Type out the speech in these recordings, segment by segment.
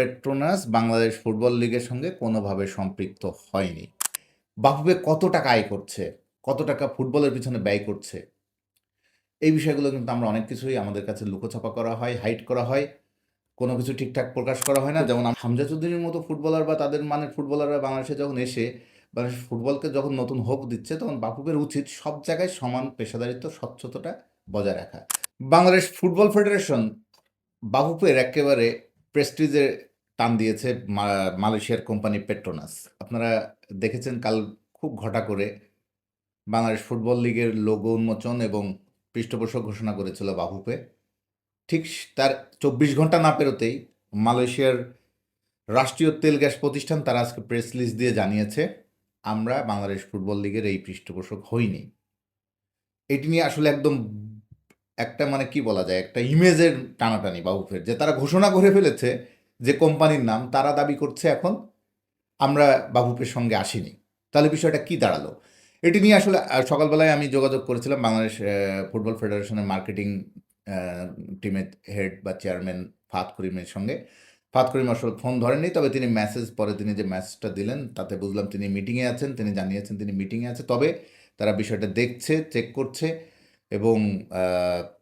Petronas Bangladesh football লিগের সঙ্গে কোনোভাবে সম্পৃক্ত হয়নি। বাফুফে কত টাকা আয় করছে? কত টাকা ফুটবলের পিছনে ব্যয় করছে? এই বিষয়গুলো কিন্তু আমরা অনেক কিছুই আমাদের কাছে লুকোছাপা করা হয়, হাইট করা হয়, কোনো কিছু ঠিকঠাক প্রকাশ করা হয় না। যেমন হামজা চৌধুরীর মতো ফুটবলার বা তাদের মানের ফুটবলাররা বাংলাদেশে যখন এসে বাংলাদেশ ফুটবলকে যখন নতুন হোপ দিচ্ছে, তখন বাফুফের উচিত সব জায়গায় সমান পেশাদারিত্ব, স্বচ্ছতাটা বজায় রাখা। বাংলাদেশ ফুটবল ফেডারেশন বাফুফের একেবারে প্রেস্টিজে টান দিয়েছে মালয়েশিয়ার কোম্পানি পেট্রোনাস। আপনারা দেখেছেন কাল খুব ঘটা করে বাংলাদেশ ফুটবল লিগের লোগো উন্মোচন এবং পৃষ্ঠপোষক ঘোষণা করেছিল বাফুফে। ঠিক তার চব্বিশ ঘণ্টা না পেরোতেই মালয়েশিয়ার রাষ্ট্রীয় তেল গ্যাস প্রতিষ্ঠান তারা আজকে প্রেস লিস্ট দিয়ে জানিয়েছে, আমরা বাংলাদেশ ফুটবল লিগের এই পৃষ্ঠপোষক হইনি। এটি নিয়ে আসলে একদম একটা মানে কি বলা যায়, একটা ইমেজের টানাটানি বাবুফের যে তারা ঘোষণা করে ফেলেছে যে কোম্পানির নাম তারা দাবি করছে এখন, আমরা বাবুফের সঙ্গে আসিনি। তাহলে বিষয়টা কি দাঁড়াল? এটি নিয়ে আসলে সকালবেলায় আমি যোগাযোগ করেছিলাম বাংলাদেশ ফুটবল ফেডারেশনের মার্কেটিং টিমের হেড বা চেয়ারম্যান ফাত করিমের সঙ্গে। ফাত করিম আসলে ফোন ধরেননি, তবে তিনি মেসেজ, পরে তিনি যে মেসেজটা দিলেন, তাতে বুঝলাম তিনি মিটিংয়ে আছেন, তিনি জানিয়েছেন তিনি মিটিংয়ে আছে, তবে তারা বিষয়টা দেখছে, চেক করছে এবং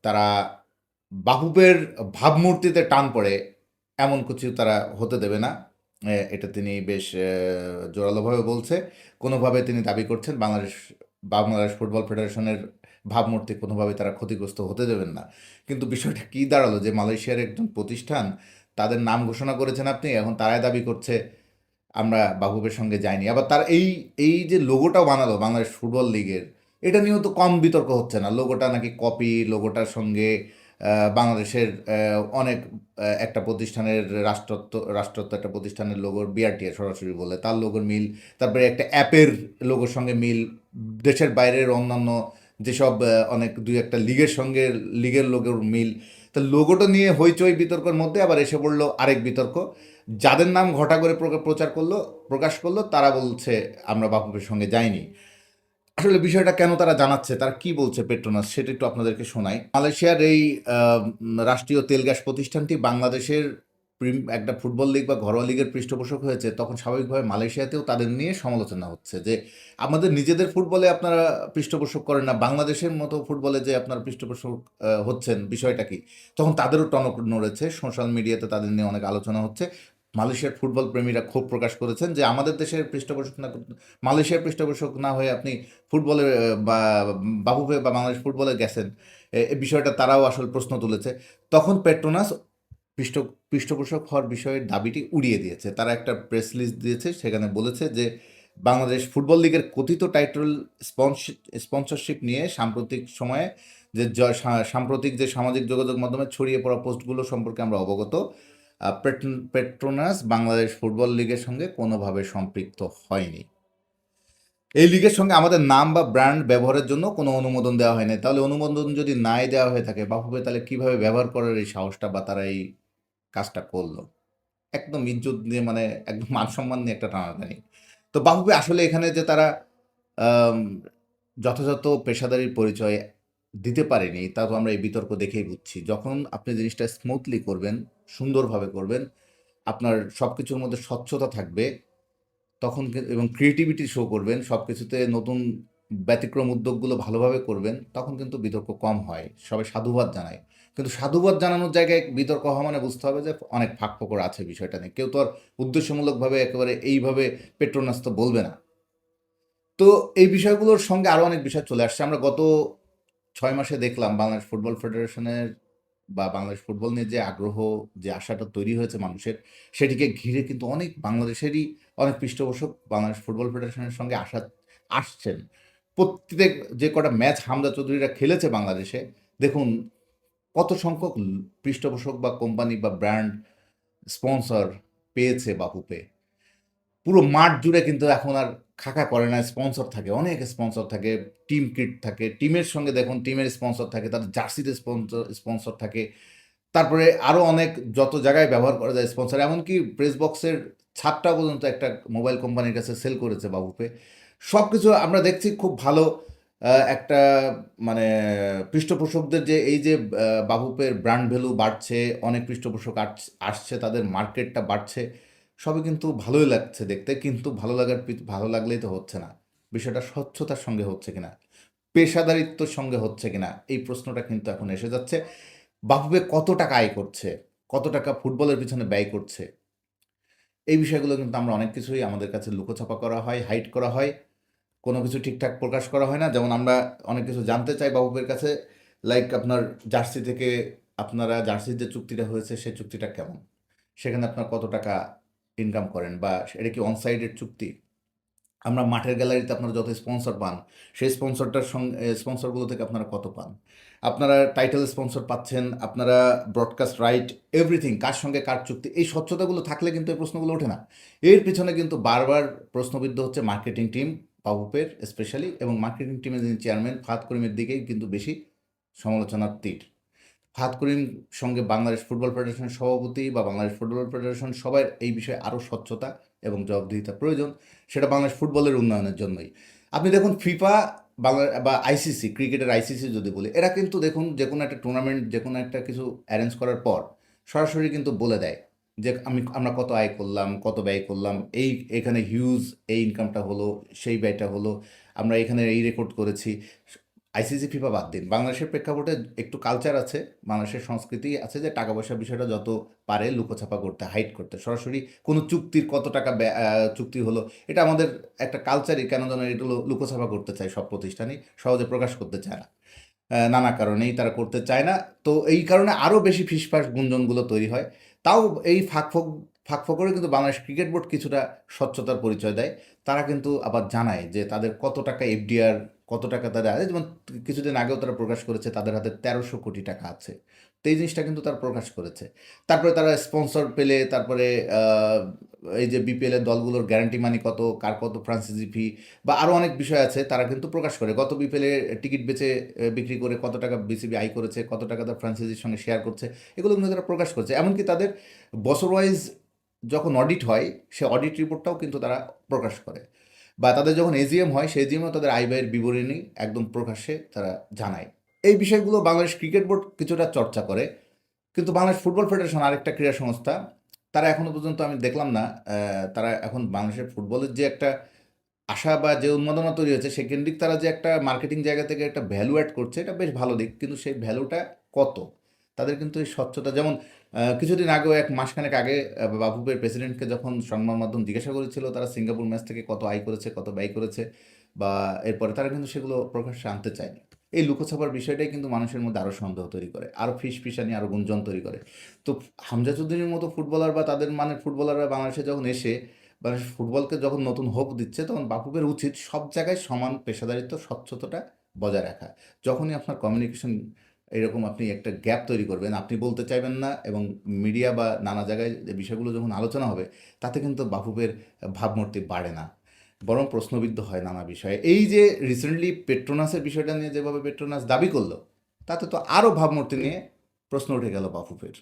তারা বাহুবের ভাবমূর্তিতে টান পড়ে এমন কিছু তারা হতে দেবে না। এটা তিনি বেশ জোরালোভাবে বলছে। কোনোভাবে তিনি দাবি করছেন বাংলাদেশ বাংলাদেশ ফুটবল ফেডারেশনের ভাবমূর্তি কোনোভাবে তারা ক্ষতিগ্রস্ত হতে দেবেন না। কিন্তু বিষয়টা কী দাঁড়াল যে মালয়েশিয়ার একজন প্রতিষ্ঠান তাদের নাম ঘোষণা করেছেন আপনি, এখন তারাই দাবি করছে, আমরা বাহুবের সঙ্গে যাইনি। আবার তার এই এই যে লোগোটাও বানালো বাংলাদেশ ফুটবল লিগের, এটা নিয়েও তো কম বিতর্ক হচ্ছে না। লোগোটা নাকি কপি লোগোটার সঙ্গে বাংলাদেশের অনেক একটা প্রতিষ্ঠানের রাষ্ট্রত্ব রাষ্ট্রত্ব একটা প্রতিষ্ঠানের লোগোর বিআরটিএ সরাসরি বলে। তার লোগোর মিল, তারপরে একটা অ্যাপের লোগোর সঙ্গে মিল, দেশের বাইরের অন্যান্য যেসব অনেক দুই একটা লিগের সঙ্গে, লিগের লোগোর মিল। তা লোগোটা নিয়ে হইচই বিতর্কের মধ্যে আবার এসে পড়ল আরেক বিতর্ক। যাদের নাম ঘটা করে প্রচার করল, প্রকাশ করল, তারা বলছে, আমরা বাপুপের সঙ্গে যাইনি। আসলে বিষয়টা কেন তারা জানাচ্ছে, তারা কি বলছে পেট্রোনাস সেটা একটু আপনাদেরকে শোনাই। মালয়েশিয়ার এই রাষ্ট্রীয় তেল গ্যাস প্রতিষ্ঠানটি বাংলাদেশের একটা ফুটবল লিগ বা ঘরোয়া লিগের পৃষ্ঠপোষক হয়েছে, তখন স্বাভাবিকভাবে মালয়েশিয়াতেও তাদের নিয়ে সমালোচনা হচ্ছে যে, আমাদের নিজেদের ফুটবলে আপনারা পৃষ্ঠপোষক করেন না, বাংলাদেশের মতো ফুটবলে যে আপনারা পৃষ্ঠপোষক হচ্ছেন বিষয়টা কি? তখন তাদেরও টনক নড়েছে, সোশ্যাল মিডিয়াতে তাদের নিয়ে অনেক আলোচনা হচ্ছে। মালয়েশিয়ার ফুটবল প্রেমীরা ক্ষোভ প্রকাশ করেছেন যে আমাদের দেশের পৃষ্ঠপোষক না মালয়েশিয়ার পৃষ্ঠপোষক না হয়ে আপনি ফুটবলে বা বাবুবে বা বাংলাদেশ ফুটবলে গেছেন, এ বিষয়টা তারাও আসল প্রশ্ন তুলেছে। তখন পেট্রোনাস পৃষ্ঠ, পৃষ্ঠপোষক হওয়ার বিষয়ের দাবিটি উড়িয়ে দিয়েছে। তারা একটা প্রেস লিস্ট দিয়েছে, সেখানে বলেছে যে বাংলাদেশ ফুটবল লিগের কথিত টাইটেল স্পন্সরশিপ নিয়ে সাম্প্রতিক সময়ে যে সাম্প্রতিক যে সামাজিক যোগাযোগ মাধ্যমে ছড়িয়ে পড়া পোস্টগুলো সম্পর্কে আমরা অবগত। পেট্রোনাস বাংলাদেশ ফুটবল লিগের সঙ্গে কোনোভাবে সম্পৃক্ত হয়নি। এই লিগের সঙ্গে আমাদের নাম বা ব্র্যান্ড ব্যবহারের জন্য কোনো অনুমোদন দেওয়া হয়নি। তাহলে অনুমোদন যদি নাই দেওয়া হয়ে থাকে বাফুবে তাহলে কীভাবে ব্যবহার করার এই সাহসটা বা তারা এই কাজটা করল? একদম ইজ্জত নিয়ে মানে একদম মান সম্মান নিয়ে একটা টানাটানি। তো বাফুবে আসলে এখানে যে তারা যথাযথ পেশাদারির পরিচয় দিতে পারেনি, তা তো আমরা এই বিতর্ক দেখেই বুঝছি। যখন আপনি জিনিসটা স্মুথলি করবেন সুন্দরভাবে করবেন, আপনার সব কিছুর মধ্যে স্বচ্ছতা থাকবে, তখন এবং ক্রিয়েটিভিটি শো করবেন সব কিছুতে নতুন ব্যতিক্রম উদ্যোগগুলো ভালোভাবে করবেন, তখন কিন্তু বিতর্ক কম হয়। সবাই সাধুবাদ জানায়। কিন্তু সাধুবাদ জানানোর জায়গায় বিতর্ক হওয়া মানে বুঝতে হবে যে অনেক ফাঁক ফোকর আছে বিষয়টা নিয়ে। কেউ তো আর উদ্দেশ্যমূলকভাবে একেবারে এইভাবে পেট্রোনাস তো বলবে না। তো এই বিষয়গুলোর সঙ্গে আরও অনেক বিষয় চলে আসছে। আমরা গত ছয় মাসে দেখলাম বাংলাদেশ ফুটবল ফেডারেশনের বা বাংলাদেশ ফুটবল নিয়ে যে আগ্রহ, যে আশাটা তৈরি হয়েছে মানুষের, সেটিকে ঘিরে কিন্তু অনেক বাংলাদেশেরই অনেক পৃষ্ঠপোষক বাংলাদেশ ফুটবল ফেডারেশনের সঙ্গে আসা আসছেন। প্রত্যেক যে কটা ম্যাচ হামদা চৌধুরীরা খেলেছে বাংলাদেশে, দেখুন কত সংখ্যক পৃষ্ঠপোষক বা কোম্পানি বা ব্র্যান্ড স্পন্সর পেয়েছে বাপুপে পুরো মাঠ জুড়ে কিন্তু এখন আর খাকা করে না স্পন্সর থাকে অনেক স্পন্সর থাকে টিম কিট থাকে টিমের সঙ্গে দেখুন টিমের স্পন্সর থাকে তাদের জার্সিতে স্পন্সর স্পন্সর থাকে তারপরে আরও অনেক যত জায়গায় ব্যবহার করা যায় স্পন্সর এমনকি প্রেস বক্সের ছাদটা পর্যন্ত একটা মোবাইল কোম্পানির কাছে সেল করেছে বাবুপে সব কিছু আমরা দেখছি খুব ভালো একটা মানে পৃষ্ঠপোষকদের যে এই যে বাবুপের ব্র্যান্ড ভ্যালু বাড়ছে, অনেক পৃষ্ঠপোষক আসছে, তাদের মার্কেটটা বাড়ছে। সবই কিন্তু ভালোই লাগছে দেখতে। কিন্তু ভালো লাগার ভালো লাগলেই তো হচ্ছে না। বিষয়টা স্বচ্ছতার সঙ্গে হচ্ছে কিনা, পেশাদারিত্বর সঙ্গে হচ্ছে কিনা, এই প্রশ্নটা কিন্তু এখন এসে যাচ্ছে। বাফুফে কত টাকা আয় করছে? কত টাকা ফুটবলের পিছনে ব্যয় করছে? এই বিষয়গুলো কিন্তু আমরা অনেক কিছুই আমাদের কাছে লুকোছাপা করা হয়, হাইট করা হয়। কোনো কিছু ঠিকঠাক প্রকাশ করা হয় না। যেমন আমরা অনেক কিছু জানতে চাই বাফুফের কাছে। লাইক আপনার জার্সি থেকে আপনারা জার্সির যে চুক্তিটা হয়েছে, সেই চুক্তিটা কেমন? সেখানে আপনার কত টাকা ইনকাম করেন বা এটা কি অন সাইডের চুক্তি? আমরা মাঠের গ্যালারিতে আপনারা যত স্পন্সর পান, সেই স্পন্সরটার সঙ্গে স্পন্সরগুলো থেকে আপনারা কত পান? আপনারা টাইটেল স্পন্সর পাচ্ছেন, আপনারা ব্রডকাস্ট রাইট, এভরিথিং কার সঙ্গে কার চুক্তি, এই স্বচ্ছতাগুলো থাকলে কিন্তু এই প্রশ্নগুলো ওঠে না। এর পিছনে কিন্তু বারবার প্রশ্নবিদ্ধ হচ্ছে মার্কেটিং টিম, বাফুফের স্পেশালি এবং মার্কেটিং টিমের যিনি চেয়ারম্যান ফাহাদ করিমের দিকেই কিন্তু বেশি সমালোচনার তীর। ফাহাদ করিম সঙ্গে বাংলাদেশ ফুটবল ফেডারেশনের সভাপতি বা বাংলাদেশ ফুটবল ফেডারেশন সবাই এই বিষয়ে আরও স্বচ্ছতা এবং জবাবদিহিতা প্রয়োজন। সেটা বাংলাদেশ ফুটবলের উন্নয়নের জন্যই। আপনি দেখুন ফিফা বাংলা বা আইসিসি, ক্রিকেটের আইসিসি যদি বলি, এরা কিন্তু দেখুন যে কোনো একটা টুর্নামেন্ট, যে কোনো একটা কিছু অ্যারেঞ্জ করার পর সরাসরি কিন্তু বলে দেয় যে আমি আমরা কত আয় করলাম, কত ব্যয় করলাম, এই এখানে হিউজ এই ইনকামটা হলো, সেই ব্যয়টা হলো, আমরা এখানে এই রেকর্ড করেছি। আইসিসি, ফিফা বাদ দিন। বাংলাদেশের প্রেক্ষাপটে একটু কালচার আছে, বাংলাদেশের সংস্কৃতি আছে যে টাকা পয়সার বিষয়টা যত পারে লুকোছাপা করতে, হাইড করতে। সরাসরি কোনো চুক্তির কত টাকা চুক্তি হলো, এটা আমাদের একটা কালচারই কেন যেন এগুলো লুকোছাপা করতে চায় সব প্রতিষ্ঠানই, সহজে প্রকাশ করতে চায় না। নানা কারণেই তারা করতে চায় না। তো এই কারণে আরও বেশি ফিসফাস গুঞ্জনগুলো তৈরি হয়। তাও এই ফাঁকফোক ফাঁকফোকরেও কিন্তু বাংলাদেশ ক্রিকেট বোর্ড কিছুটা স্বচ্ছতার পরিচয় দেয়। তারা কিন্তু আবার জানায় যে তাদের কত টাকা এফডিআর, কত টাকা তাদের আছে যেমন কিছুদিন আগেও তারা প্রকাশ করেছে তাদের হাতে তেরোশো কোটি টাকা আছে। তো এই জিনিসটা কিন্তু তারা প্রকাশ করেছে। তারপরে তারা স্পন্সর পেলে তারপরে এই যে বিপিএল এর দলগুলোর গ্যারান্টি মানি কত, কার কত ফ্রাঞ্চাইজি ফি বা আরও অনেক বিষয় আছে তারা কিন্তু প্রকাশ করে। গত বিপিএল টিকিট বেচে বিক্রি করে কত টাকা বিসিবি আয় করেছে, কত টাকা তার ফ্রাঞ্চাইজির সঙ্গে শেয়ার করছে, এগুলো কিন্তু তারা প্রকাশ করছে। এমনকি তাদের বছর ওয়াইজ যখন অডিট হয়, সে অডিট রিপোর্টটাও কিন্তু তারা প্রকাশ করে। বা তাদের যখন এজিএম হয়, সেই এজিএমেও তাদের আয়-ব্যয়ের বিবরণী একদম প্রকাশ্যে তারা জানায়। এই বিষয়গুলো বাংলাদেশ ক্রিকেট বোর্ড কিছুটা চর্চা করে। কিন্তু বাংলাদেশ ফুটবল ফেডারেশন আরেকটা ক্রীড়া সংস্থা, তারা এখনও পর্যন্ত আমি দেখলাম না তারা এখন বাংলাদেশের ফুটবলের যে একটা আশা বা যে উন্মাদনা তৈরি হয়েছে, সেকেন্দ্রিক তারা যে একটা মার্কেটিং জায়গা থেকে একটা ভ্যালু অ্যাড করছে, এটা বেশ ভালো দিক। কিন্তু সেই ভ্যালুটা কত? তাদের কিন্তু এই স্বচ্ছতা যেমন কিছুদিন আগেও এক মাসখানেক আগে বাফুফের প্রেসিডেন্টকে যখন সংবাদ মাধ্যম জিজ্ঞাসা করেছিল তারা সিঙ্গাপুর ম্যাচ থেকে কত আয় করেছে, কত ব্যয় করেছে বা এরপরে তারা কিন্তু সেগুলো প্রকাশ্যে আনতে চায়নি। এই লুকোছাপার বিষয়টাই কিন্তু মানুষের মধ্যে আরও সন্দেহ তৈরি করে। আরও ফিসফিসানি, আরও গুঞ্জন তৈরি করে। তো হামজা চৌধুরীর মতো ফুটবলার বা তাদের মানের ফুটবলাররা বাংলাদেশে যখন এসে বাংলাদেশ ফুটবলকে যখন নতুন হোপ দিচ্ছে, তখন বাফুফের উচিত সব জায়গায় সমান পেশাদারিত্ব, স্বচ্ছতাটা বজায় রাখা। যখনই আপনার কমিউনিকেশন এরকম আপনি একটা গ্যাপ তৈরি করবেন, আপনি বলতে চাইবেন না এবং মিডিয়া বা নানা জায়গায় যে বিষয়গুলো যখন আলোচনা হবে, তাতে কিন্তু বাফুফের ভাবমূর্তি বাড়ে না। বরং প্রশ্নবিদ্ধ হয় নানা বিষয়ে। এই যে রিসেন্টলি পেট্রোনাসের বিষয়টা নিয়ে যেভাবে পেট্রোনাস দাবি করল তাতে তো আরও ভাবমূর্তি নিয়ে প্রশ্ন উঠে গেল বাফুফের।